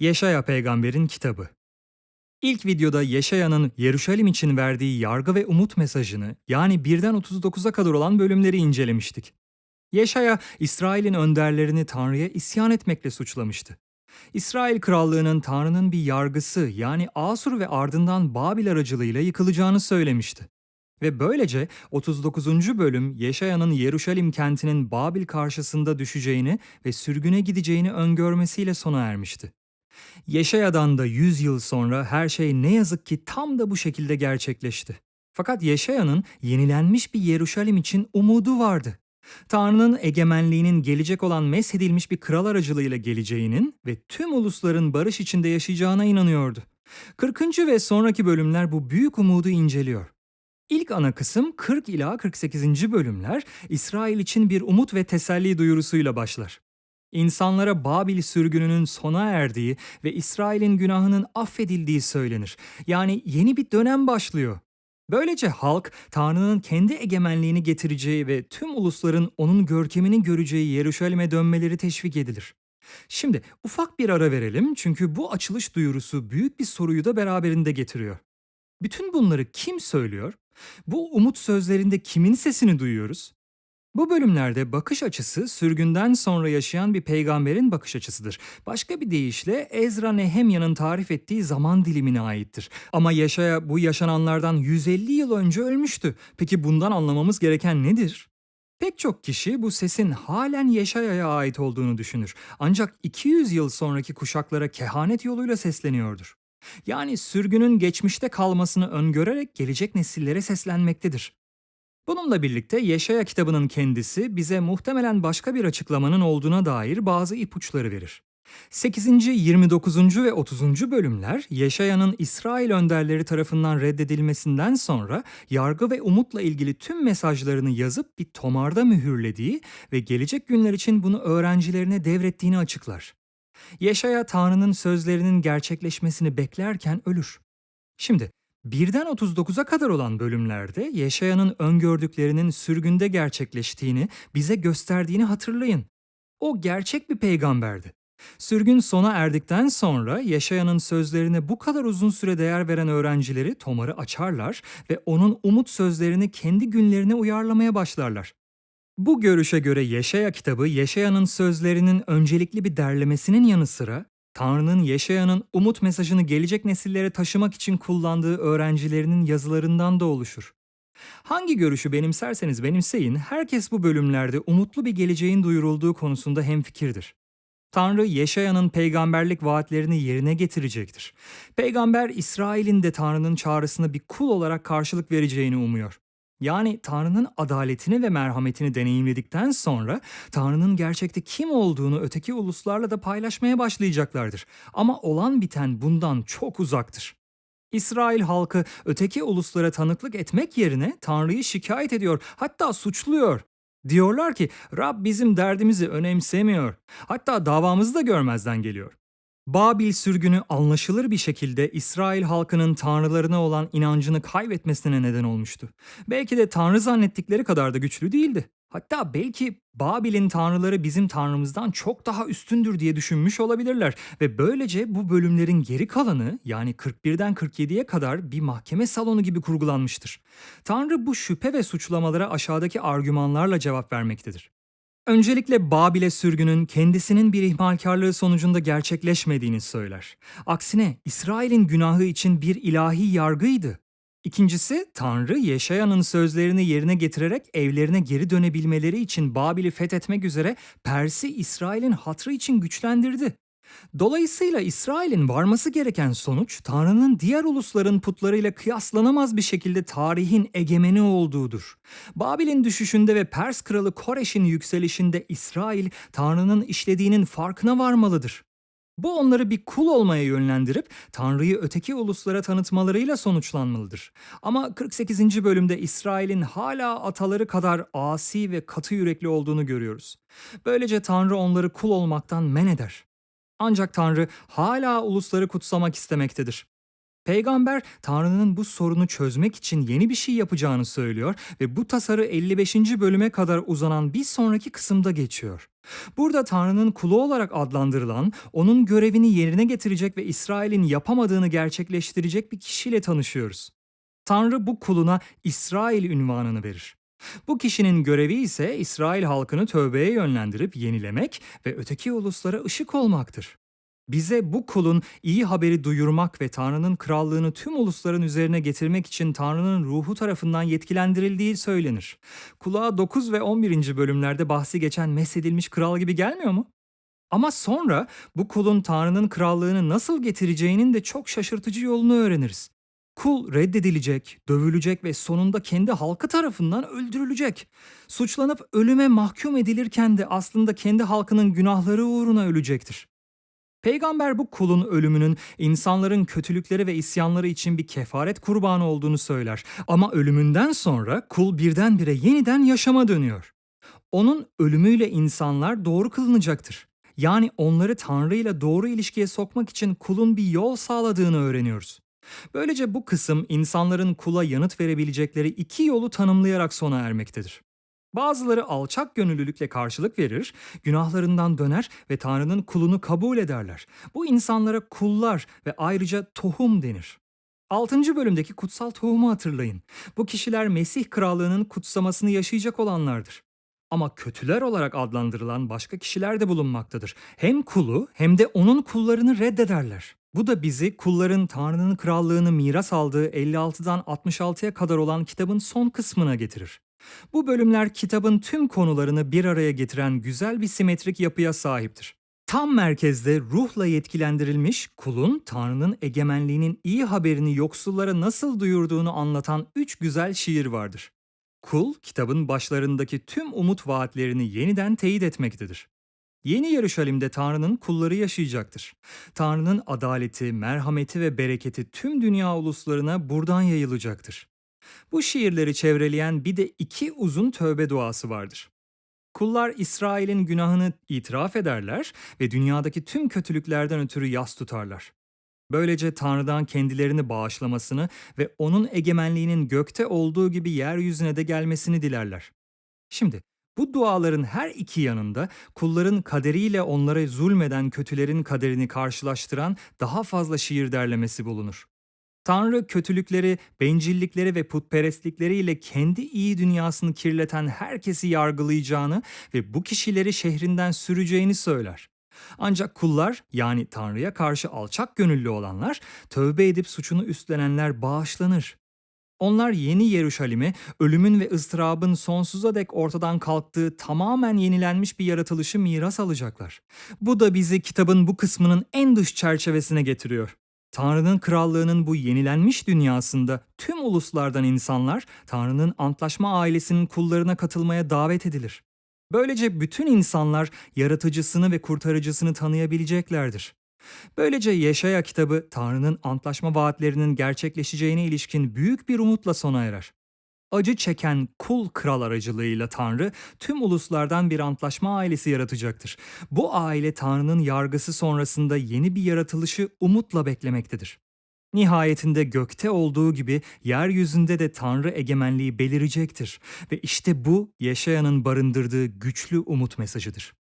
Yeşaya peygamberin kitabı. İlk videoda Yeşaya'nın Yeruşalim için verdiği yargı ve umut mesajını yani 1'den 39'a kadar olan bölümleri incelemiştik. Yeşaya, İsrail'in önderlerini Tanrı'ya isyan etmekle suçlamıştı. İsrail krallığının Tanrı'nın bir yargısı yani Asur ve ardından Babil aracılığıyla yıkılacağını söylemişti. Ve böylece 39. bölüm Yeşaya'nın Yeruşalim kentinin Babil karşısında düşeceğini ve sürgüne gideceğini öngörmesiyle sona ermişti. Yeşaya'dan da 100 yıl sonra her şey ne yazık ki tam da bu şekilde gerçekleşti. Fakat Yeşaya'nın yenilenmiş bir Yeruşalim için umudu vardı. Tanrı'nın egemenliğinin gelecek olan meshedilmiş bir kral aracılığıyla geleceğinin ve tüm ulusların barış içinde yaşayacağına inanıyordu. 40. ve sonraki bölümler bu büyük umudu inceliyor. İlk ana kısım 40 ila 48. bölümler İsrail için bir umut ve teselli duyurusuyla başlar. İnsanlara Babil sürgününün sona erdiği ve İsrail'in günahının affedildiği söylenir. Yani yeni bir dönem başlıyor. Böylece halk Tanrı'nın kendi egemenliğini getireceği ve tüm ulusların onun görkemini göreceği Yeruşalim'e dönmeleri teşvik edilir. Şimdi ufak bir ara verelim çünkü bu açılış duyurusu büyük bir soruyu da beraberinde getiriyor. Bütün bunları kim söylüyor? Bu umut sözlerinde kimin sesini duyuyoruz? Bu bölümlerde bakış açısı sürgünden sonra yaşayan bir peygamberin bakış açısıdır. Başka bir deyişle Ezra Nehemya'nın tarif ettiği zaman dilimine aittir. Ama Yaşaya bu yaşananlardan 150 yıl önce ölmüştü. Peki bundan anlamamız gereken nedir? Pek çok kişi bu sesin halen Yeşaya'ya ait olduğunu düşünür. Ancak 200 yıl sonraki kuşaklara kehanet yoluyla sesleniyordur. Yani sürgünün geçmişte kalmasını öngörerek gelecek nesillere seslenmektedir. Bununla birlikte Yeşaya kitabının kendisi bize muhtemelen başka bir açıklamanın olduğuna dair bazı ipuçları verir. 8. 29. ve 30. bölümler Yeşaya'nın İsrail önderleri tarafından reddedilmesinden sonra yargı ve umutla ilgili tüm mesajlarını yazıp bir tomarda mühürlediği ve gelecek günler için bunu öğrencilerine devrettiğini açıklar. Yeşaya Tanrı'nın sözlerinin gerçekleşmesini beklerken ölür. Şimdi Birden 39'a kadar olan bölümlerde Yeşaya'nın öngördüklerinin sürgünde gerçekleştiğini, bize gösterdiğini hatırlayın. O gerçek bir peygamberdi. Sürgün sona erdikten sonra Yeşaya'nın sözlerine bu kadar uzun süre değer veren öğrencileri tomarı açarlar ve onun umut sözlerini kendi günlerine uyarlamaya başlarlar. Bu görüşe göre Yeşaya kitabı Yeşaya'nın sözlerinin öncelikli bir derlemesinin yanı sıra Tanrı'nın Yeşaya'nın umut mesajını gelecek nesillere taşımak için kullandığı öğrencilerinin yazılarından da oluşur. Hangi görüşü benimserseniz benimseyin, herkes bu bölümlerde umutlu bir geleceğin duyurulduğu konusunda hemfikirdir. Tanrı Yeşaya'nın peygamberlik vaatlerini yerine getirecektir. Peygamber İsrail'in de Tanrı'nın çağrısına bir kul olarak karşılık vereceğini umuyor. Yani Tanrı'nın adaletini ve merhametini deneyimledikten sonra Tanrı'nın gerçekte kim olduğunu öteki uluslarla da paylaşmaya başlayacaklardır. Ama olan biten bundan çok uzaktır. İsrail halkı öteki uluslara tanıklık etmek yerine Tanrı'yı şikayet ediyor, hatta suçluyor. Diyorlar ki Rab bizim derdimizi önemsemiyor. Hatta davamızı da görmezden geliyor. Babil sürgünü anlaşılır bir şekilde İsrail halkının tanrılarına olan inancını kaybetmesine neden olmuştu. Belki de tanrı zannettikleri kadar da güçlü değildi. Hatta belki Babil'in tanrıları bizim tanrımızdan çok daha üstündür diye düşünmüş olabilirler ve böylece bu bölümlerin geri kalanı yani 41'den 47'ye kadar bir mahkeme salonu gibi kurgulanmıştır. Tanrı bu şüphe ve suçlamalara aşağıdaki argümanlarla cevap vermektedir. Öncelikle Babil'e sürgünün kendisinin bir ihmalkarlığı sonucunda gerçekleşmediğini söyler. Aksine İsrail'in günahı için bir ilahi yargıydı. İkincisi, Tanrı Yeşaya'nın sözlerini yerine getirerek evlerine geri dönebilmeleri için Babil'i fethetmek üzere Pers'i İsrail'in hatrı için güçlendirdi. Dolayısıyla İsrail'in varması gereken sonuç Tanrı'nın diğer ulusların putlarıyla kıyaslanamaz bir şekilde tarihin egemeni olduğudur. Babil'in düşüşünde ve Pers kralı Koreş'in yükselişinde İsrail Tanrı'nın işlediğinin farkına varmalıdır. Bu onları bir kul olmaya yönlendirip Tanrı'yı öteki uluslara tanıtmalarıyla sonuçlanmalıdır. Ama 48. bölümde İsrail'in hala ataları kadar asi ve katı yürekli olduğunu görüyoruz. Böylece Tanrı onları kul olmaktan men eder. Ancak Tanrı hala ulusları kutsamak istemektedir. Peygamber Tanrı'nın bu sorunu çözmek için yeni bir şey yapacağını söylüyor ve bu tasarı 55. bölüme kadar uzanan bir sonraki kısımda geçiyor. Burada Tanrı'nın kulu olarak adlandırılan, onun görevini yerine getirecek ve İsrail'in yapamadığını gerçekleştirecek bir kişiyle tanışıyoruz. Tanrı bu kuluna İsrail ünvanını verir. Bu kişinin görevi ise İsrail halkını tövbeye yönlendirip yenilemek ve öteki uluslara ışık olmaktır. Bize bu kulun iyi haberi duyurmak ve Tanrı'nın krallığını tüm ulusların üzerine getirmek için Tanrı'nın ruhu tarafından yetkilendirildiği söylenir. Kulağa 9 ve 11. bölümlerde bahsi geçen mesedilmiş kral gibi gelmiyor mu? Ama sonra bu kulun Tanrı'nın krallığını nasıl getireceğinin de çok şaşırtıcı yolunu öğreniriz. Kul reddedilecek, dövülecek ve sonunda kendi halkı tarafından öldürülecek. Suçlanıp ölüme mahkum edilirken de aslında kendi halkının günahları uğruna ölecektir. Peygamber bu kulun ölümünün insanların kötülükleri ve isyanları için bir kefaret kurbanı olduğunu söyler. Ama ölümünden sonra kul birdenbire yeniden yaşama dönüyor. Onun ölümüyle insanlar doğru kılınacaktır. Yani onları Tanrı ile doğru ilişkiye sokmak için kulun bir yol sağladığını öğreniyoruz. Böylece bu kısım insanların kula yanıt verebilecekleri iki yolu tanımlayarak sona ermektedir. Bazıları alçak gönüllülükle karşılık verir, günahlarından döner ve Tanrı'nın kulunu kabul ederler. Bu insanlara kullar ve ayrıca tohum denir. 6. bölümdeki kutsal tohumu hatırlayın. Bu kişiler Mesih krallığının kutsamasını yaşayacak olanlardır. Ama kötüler olarak adlandırılan başka kişiler de bulunmaktadır. Hem kulu hem de onun kullarını reddederler. Bu da bizi kulların Tanrı'nın krallığını miras aldığı 56'dan 66'ya kadar olan kitabın son kısmına getirir. Bu bölümler kitabın tüm konularını bir araya getiren güzel bir simetrik yapıya sahiptir. Tam merkezde ruhla yetkilendirilmiş kulun Tanrı'nın egemenliğinin iyi haberini yoksullara nasıl duyurduğunu anlatan üç güzel şiir vardır. Kul, kitabın başlarındaki tüm umut vaatlerini yeniden teyit etmektedir. Yeni Yeruşalim'de Tanrı'nın kulları yaşayacaktır. Tanrı'nın adaleti, merhameti ve bereketi tüm dünya uluslarına buradan yayılacaktır. Bu şiirleri çevreleyen bir de iki uzun tövbe duası vardır. Kullar İsrail'in günahını itiraf ederler ve dünyadaki tüm kötülüklerden ötürü yas tutarlar. Böylece Tanrı'dan kendilerini bağışlamasını ve onun egemenliğinin gökte olduğu gibi yeryüzüne de gelmesini dilerler. Şimdi bu duaların her iki yanında kulların kaderiyle onlara zulmeden kötülerin kaderini karşılaştıran daha fazla şiir derlemesi bulunur. Tanrı kötülükleri, bencillikleri ve putperestlikleriyle kendi iyi dünyasını kirleten herkesi yargılayacağını ve bu kişileri şehrinden süreceğini söyler. Ancak kullar yani Tanrı'ya karşı alçak gönüllü olanlar, tövbe edip suçunu üstlenenler bağışlanır. Onlar yeni Yeruşalim'i ölümün ve ıstırabın sonsuza dek ortadan kalktığı tamamen yenilenmiş bir yaratılışı miras alacaklar. Bu da bizi kitabın bu kısmının en dış çerçevesine getiriyor. Tanrı'nın krallığının bu yenilenmiş dünyasında tüm uluslardan insanlar Tanrı'nın antlaşma ailesinin kullarına katılmaya davet edilir. Böylece bütün insanlar yaratıcısını ve kurtarıcısını tanıyabileceklerdir. Böylece Yeşaya kitabı Tanrı'nın antlaşma vaatlerinin gerçekleşeceğine ilişkin büyük bir umutla sona erer. Acı çeken kul kral aracılığıyla Tanrı tüm uluslardan bir antlaşma ailesi yaratacaktır. Bu aile Tanrı'nın yargısı sonrasında yeni bir yaratılışı umutla beklemektedir. Nihayetinde gökte olduğu gibi yeryüzünde de Tanrı egemenliği belirecektir ve işte bu Yeşaya'nın barındırdığı güçlü umut mesajıdır.